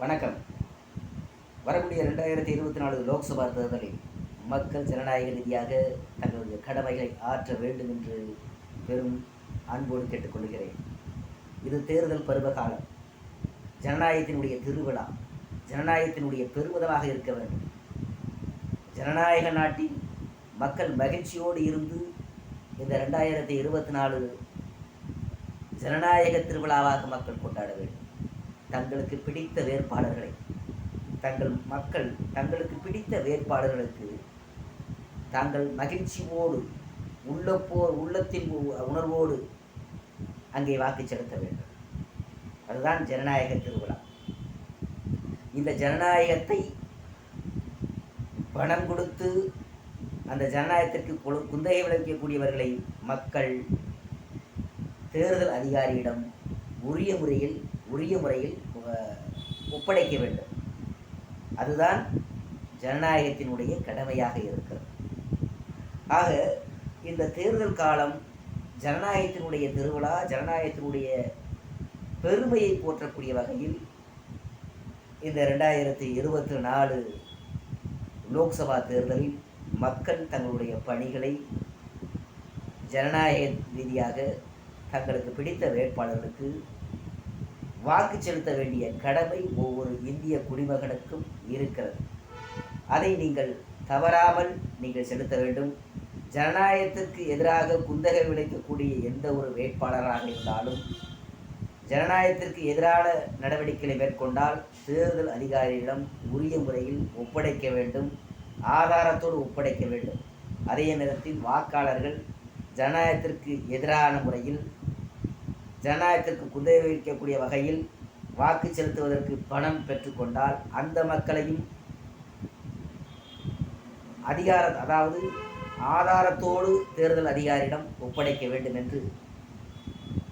வணக்கம். வரக்கூடிய ரெண்டாயிரத்தி இருபத்தி நாலு லோக்சபா தேர்தலில் மக்கள் ஜனநாயக ரீதியாக தங்களுடைய கடமைகளை ஆற்ற வேண்டும் என்று பெரும் அன்போடு கேட்டுக்கொள்கிறேன். இது தேர்தல் பருவகாலம். ஜனநாயகத்தினுடைய திருவிழா ஜனநாயகத்தினுடைய பெருமிதமாக இருக்க வேண்டும். ஜனநாயக நாட்டில் மக்கள் மகிழ்ச்சியோடு இருந்து இந்த ரெண்டாயிரத்தி இருபத்தி நாலு ஜனநாயக திருவிழாவாக மக்கள் கொண்டாட வேண்டும். தங்களுக்கு பிடித்த வேட்பாளர்களை தங்கள் மக்கள் தங்களுக்கு பிடித்த வேட்பாளர்களுக்கு தாங்கள் மகிழ்ச்சியோடு உள்ளப்போ உள்ளத்தின் உணர்வோடு அங்கே வாக்கு செலுத்த வேண்டும். அதுதான் ஜனநாயக திருவிழா. இந்த ஜனநாயகத்தை பணம் கொடுத்து அந்த ஜனநாயகத்திற்கு குந்தகை விளைவிக்கக்கூடியவர்களை மக்கள் தேர்தல் அதிகாரியிடம் உரிய முறையில் உரிய முறையில் ஒப்படைக்க வேண்டும். அதுதான் ஜனநாயகத்தினுடைய கடமையாக இருக்கிறது. ஆக இந்த தேர்தல் காலம் ஜனநாயகத்தினுடைய திருவிழா ஜனநாயகத்தினுடைய பெருமையை போற்றக்கூடிய வகையில் இந்த ரெண்டாயிரத்தி இருபத்தி நாலு லோக்சபா தேர்தலில் மக்கள் தங்களுடைய பணிகளை ஜனநாயக ரீதியாக தங்களுக்கு பிடித்த வேட்பாளர்களுக்கு வாக்கு செலுத்த வேண்டிய கடமை ஒவ்வொரு இந்திய குடிமகனுக்கும் இருக்கிறது. அதை நீங்கள் தவறாமல் நீங்கள் செலுத்த வேண்டும். ஜனநாயகத்திற்கு எதிராக குந்தகை விளைக்கக்கூடிய எந்த ஒரு வேட்பாளராக இருந்தாலும் ஜனநாயகத்திற்கு எதிரான நடவடிக்கைகளை மேற்கொண்டால் தேர்தல் அதிகாரியிடம் உரிய முறையில் ஒப்படைக்க வேண்டும் ஆதாரத்தோடு ஒப்படைக்க வேண்டும். அதே நேரத்தில் வாக்காளர்கள் ஜனநாயகத்திற்கு எதிரான முறையில் ஜனநாயகத்திற்கு குந்தகை வைக்கக்கூடிய வகையில் வாக்கு செலுத்துவதற்கு பணம் பெற்றுக்கொண்டால் அந்த மக்களையும் அதிகார அதாவது ஆதாரத்தோடு தேர்தல் அதிகாரியிடம் ஒப்படைக்க வேண்டும் என்று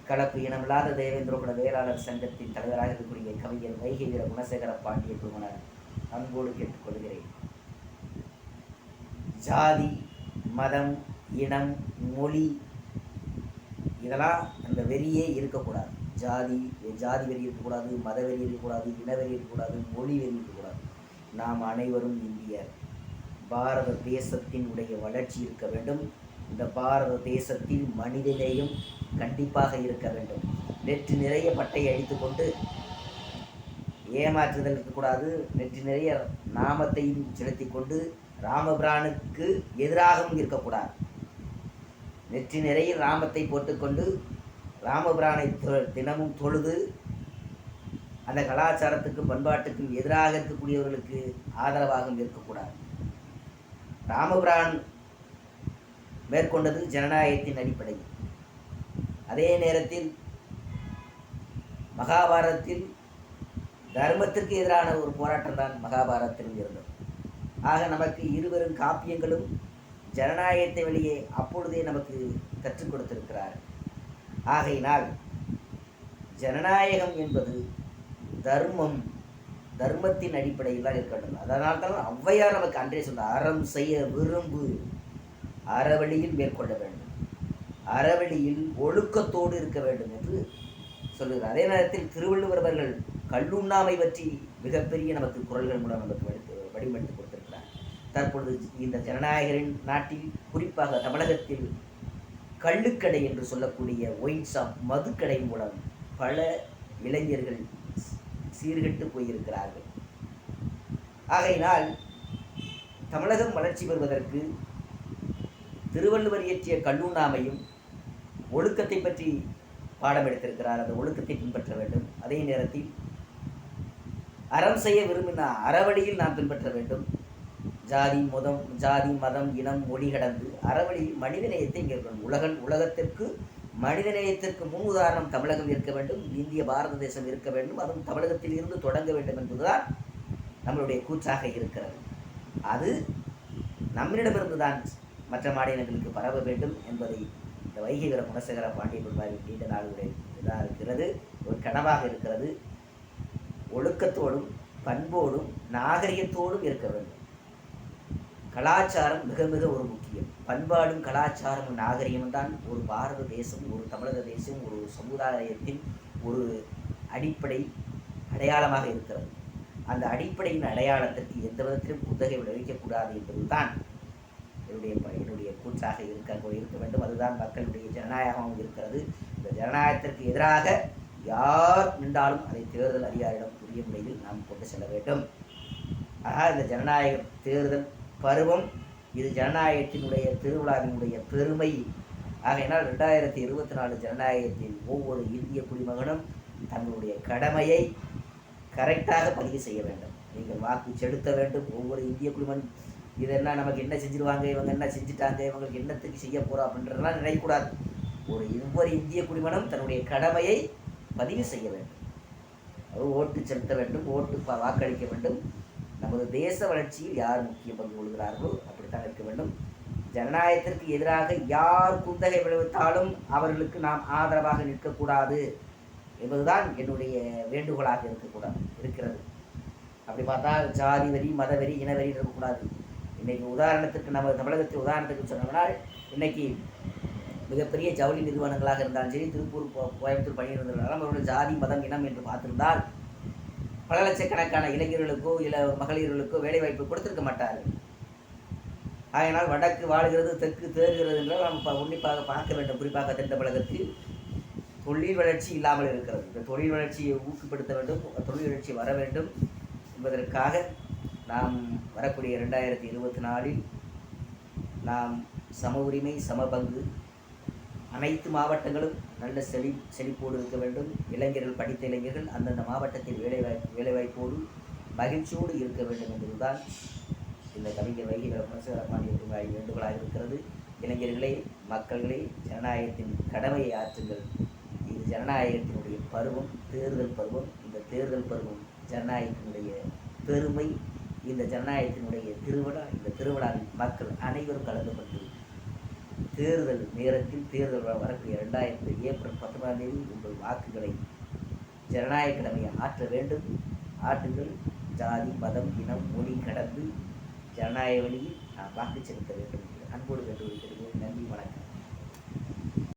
கலப்பு இனமில்லாத தேவேந்திரகுல வேளாளர் சங்கத்தின் தலைவராக இருக்கக்கூடிய கவிஞர் வைகை வீர குணசேகர பாண்டிய குழுமனர் அன்போடு கேட்டுக்கொள்கிறேன். ஜாதி மதம் இனம் மொழி இதெல்லாம் அந்த வெறியே இருக்கக்கூடாது. ஜாதி ஜாதி வெறி இருக்கக்கூடாது மத வெறி இருக்கக்கூடாது இனவெறி இருக்கக்கூடாது மொழி வெறி இருக்கக்கூடாது. நாம் அனைவரும் இந்தியர் பாரத தேசத்தின் உடைய வளர்ச்சி இருக்க வேண்டும். இந்த பாரத தேசத்தில் மனிதநேயம் கண்டிப்பாக இருக்க வேண்டும். நெற்று நிறைய பட்டையை அடித்துக்கொண்டு ஏமாற்றுதல் இருக்கக்கூடாது. நெற்றி நிறைய நாமத்தையும் செலுத்தி கொண்டு ராமபிரானுக்கு எதிராகவும் இருக்கக்கூடாது. நெற்றி நிறைய ராமத்தை போட்டுக்கொண்டு ராமபிரானை தொ- தினமும் தொழுது அந்த கலாச்சாரத்துக்கும் பண்பாட்டுக்கும் எதிராக இருக்கக்கூடியவர்களுக்கு ஆதரவாகவும் இருக்கக்கூடாது. ராமபிரான் மேற்கொண்டது ஜனநாயகத்தின் அடிப்படையில். அதே நேரத்தில் மகாபாரதத்தில் தர்மத்திற்கு எதிரான ஒரு போராட்டம் தான் மகாபாரதத்தில் இருந்தது. ஆக நமக்கு இருவரும் காப்பியங்களும் ஜனநாயகத்தை வெளியே அப்பொழுதே நமக்கு கற்றுக் கொடுத்திருக்கிறார். ஆகையினால் ஜனநாயகம் என்பது தர்மம் தர்மத்தின் அடிப்படையில் தான் இருக்கட்டும். அதனால் தான் ஔவையார் நமக்கு அன்றே சொன்ன அறம் செய்ய விரும்பு. அறவழியில் மேற்கொள்ள வேண்டும். அறவழியில் ஒழுக்கத்தோடு இருக்க வேண்டும் என்று சொல்லுகிறார். அதே நேரத்தில் திருவள்ளுவர் அவர்கள் கல்லுண்ணாமை பற்றி மிகப்பெரிய நமக்கு குரல்கள் மூலம் நமக்கு வடிவமைத்து தற்பொழுது இந்த ஜனநாயகரின் நாட்டில் குறிப்பாக தமிழகத்தில் கள்ளுக்கடை என்று சொல்லக்கூடிய ஒயின் ஷாப் மதுக்கடை மூலம் பல இளைஞர்கள் சீர்கெட்டு போயிருக்கிறார்கள். ஆகையினால் தமிழகம் வளர்ச்சி பெறுவதற்கு திருவள்ளுவர் இயற்றிய கல்லூண்ணாமையும் ஒழுக்கத்தை பற்றி பாடம் எடுத்திருக்கிறார். அந்த ஒழுக்கத்தை பின்பற்ற வேண்டும். அதே நேரத்தில் அறம் செய்ய விரும்பின அறவழியில் நாம் பின்பற்ற வேண்டும். ஜாதி மதம் ஜாதி மதம் இனம் மொழி கடந்து அறவழியில் மனிதநேயத்தை இங்கே இருக்கணும் உலகன் உலகத்திற்கு மனிதநேயத்திற்கு முன் உதாரணம் தமிழகம் இருக்க வேண்டும் இந்திய பாரத தேசம் இருக்க வேண்டும் அதுவும் தமிழகத்தில் இருந்து தொடங்க வேண்டும் என்பதுதான் நம்மளுடைய கூச்சாக இருக்கிறது. அது நம்மிடமிருந்து தான் மற்ற மாநிலங்களுக்கு பரவ வேண்டும் என்பதை இந்த வைகைகர குணசேகர பாண்டிய குருவாரின் நீண்ட நாளுடைய இதாக இருக்கிறது ஒரு கனவாக இருக்கிறது. ஒழுக்கத்தோடும் பண்போடும் நாகரிகத்தோடும் இருக்க வேண்டும். கலாச்சாரம் மிக மிக ஒரு முக்கியம். பண்பாடும் கலாச்சாரமும் நாகரிகமும் தான். ஒரு பாரத தேசம் ஒரு தமிழக தேசம் ஒரு சமுதாயத்தின் ஒரு அடிப்படை அடையாளமாக இருக்கிறது. அந்த அடிப்படையின் அடையாளத்திற்கு எந்த விதத்திலும் புத்தகை விளைவிக்கக்கூடாது என்பதுதான் என்னுடைய ப- என்னுடைய கூற்றாக இருக்க இருக்க வேண்டும். அதுதான் மக்களுடைய ஜனநாயகமும் இருக்கிறது. இந்த ஜனநாயகத்திற்கு எதிராக யார் நின்றாலும் அதை தேர்தல் அதிகாரியிடம் உரிய முறையில் நாம் கொண்டு செல்ல வேண்டும். ஆக இந்த ஜனநாயக தேர்தல் பருவம். இது ஜனநாயகத்தினுடைய திருவிழாவினுடைய பெருமை. ஆகையினால் ரெண்டாயிரத்தி இருபத்தி நாலு ஜனநாயகத்தில் ஒவ்வொரு இந்திய குடிமகனும் தங்களுடைய கடமையை கரெக்டாக பதிவு செய்ய வேண்டும். நீங்கள் வாக்கு செலுத்த வேண்டும். ஒவ்வொரு இந்திய குடிமகன் இதெல்லாம் நமக்கு என்ன செஞ்சிருவாங்க? இவங்க என்ன செஞ்சுட்டாங்க? இவங்களுக்கு என்னத்துக்கு செய்ய போகிறோம் அப்படின்றதெல்லாம் நினைக்கக்கூடாது. ஒரு ஒவ்வொரு இந்திய குடிமகனும் தன்னுடைய கடமையை பதிவு செய்ய வேண்டும். ஓட்டு செலுத்த வேண்டும். ஓட்டு ப- வாக்களிக்க வேண்டும். நமது தேச வளர்ச்சியில் யார் முக்கிய பங்கு கொள்கிறார்களோ அப்படித்தான் இருக்க வேண்டும். ஜனநாயகத்திற்கு எதிராக யார் குந்தகை விளைவித்தாலும் அவர்களுக்கு நாம் ஆதரவாக நிற்கக்கூடாது என்பதுதான் என்னுடைய வேண்டுகோளாக இருக்கக்கூடாது இருக்கிறது. அப்படி பார்த்தா ஜாதி வரி மத இனவெறி இருக்கக்கூடாது. இன்னைக்கு உதாரணத்துக்கு நம்ம தமிழகத்தில் உதாரணத்துக்கு சொன்னோம்னா இன்னைக்கு மிகப்பெரிய ஜவுளி நிறுவனங்களாக இருந்தாலும் சரி திருப்பூர் கோ- கோயம்புத்தூர் பணியிருந்தாலும் அவருடைய ஜாதி மதம் இனம் என்று பார்த்திருந்தால் பல லட்சக்கணக்கான இளைஞர்களுக்கோ இல்லை மகளிர்களுக்கோ வேலைவாய்ப்பு கொடுத்துருக்க மாட்டார்கள் ஆகையினால் வடக்கு வாழ்கிறது தெற்கு தேர்கிறது என்றால் நாம் ப- உன்னிப்பாக பார்க்க வேண்டும். குறிப்பாக தென் தமிழகத்தில் தொழில் வளர்ச்சி இல்லாமல் இருக்கிறது. இந்த தொழில் வளர்ச்சியை ஊக்குப்படுத்த வேண்டும் தொழில் வளர்ச்சி வர வேண்டும் என்பதற்காக நாம் வரக்கூடிய ரெண்டாயிரத்தி இருபத்தி நாலில் நாம் சம உரிமை சம பங்கு அனைத்து மாவட்டங்களும் நல்ல செழி செழிப்போடு இருக்க வேண்டும். இளைஞர்கள் படித்த இளைஞர்கள் அந்தந்த மாவட்டத்தில் வேலைவாய்ப்பு வேலைவாய்ப்போடு மகிழ்ச்சியோடு இருக்க வேண்டும் என்பதுதான் இந்த கவிஞர் வைகை ரமணசிவரமானிய வேண்டுகோளாக இருக்கிறது. இளைஞர்களே மக்கள்களே ஜனநாயகத்தின் கடமையை ஆற்றுங்கள். இது ஜனநாயகத்தினுடைய பருவம் தேர்தல் பருவம். இந்த தேர்தல் பருவம் ஜனநாயகத்தினுடைய பெருமை. இந்த ஜனநாயகத்தினுடைய திருவிழா இந்த திருவிழாவில் மக்கள் அனைவரும் கலந்து கொண்டு தேர்தல் நேரத்தில் தேர்தல் வரக்கூடிய ரெண்டாயிரத்தி ஏப்ரல் பத்தொன்பதாம் தேதி உங்கள் வாக்குகளை ஜனநாயக கடமையை ஆற்ற வேண்டும். ஆற்றுங்கள். ஜாதி மதம் இனம் மொழி கடந்து ஜனநாயக வழியில் நாம் வாக்கு செலுத்த வேண்டும் என்று அன்போடு கேட்டுக்கொள்கிறேன். நன்றி வணக்கம்.